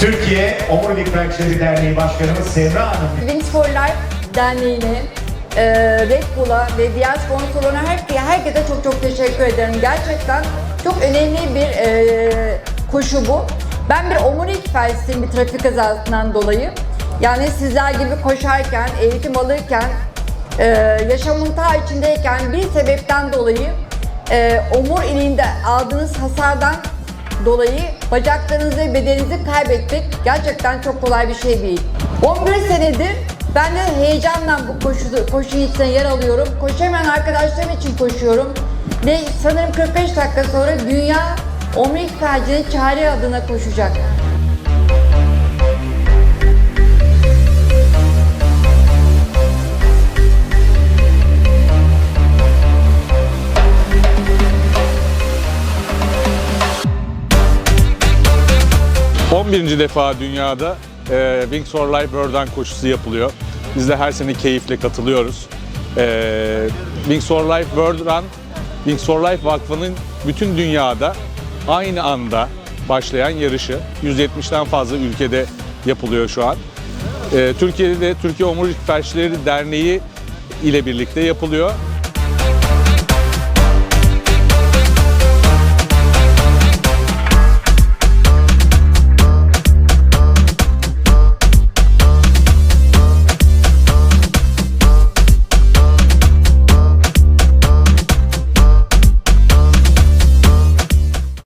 Türkiye Omurilik Felçleri Derneği Başkanımız Semra Hanım. For Life Derneği'ne, e, Red Bull'a ve diğer sponsorlarına herkese, herkese çok çok teşekkür ederim. Gerçekten çok önemli bir e, koşu bu. Ben bir omurilik felçliyim bir trafik kazasından dolayı. Yani sizler gibi koşarken, eğitim alırken, e, yaşamın ta içindeyken bir sebepten dolayı e, omuriliğinde aldığınız hasardan dolayı bacaklarınızı ve bedeninizi kaybetmek gerçekten çok kolay bir şey değil. 11 senedir ben de heyecanla bu koşu, koşu içinde yer alıyorum. Koşamayan arkadaşlarım için koşuyorum. Ve sanırım 45 dakika sonra dünya omurilik felcinin çare adına koşacak. 11. defa dünyada e, Wings for Life Burden koşusu yapılıyor. Biz de her sene keyifle katılıyoruz. E, Wings for Life World Run, Wings for Life Vakfı'nın bütün dünyada aynı anda başlayan yarışı 170'ten fazla ülkede yapılıyor şu an. E, Türkiye'de de Türkiye Omurilik Felçleri Derneği ile birlikte yapılıyor.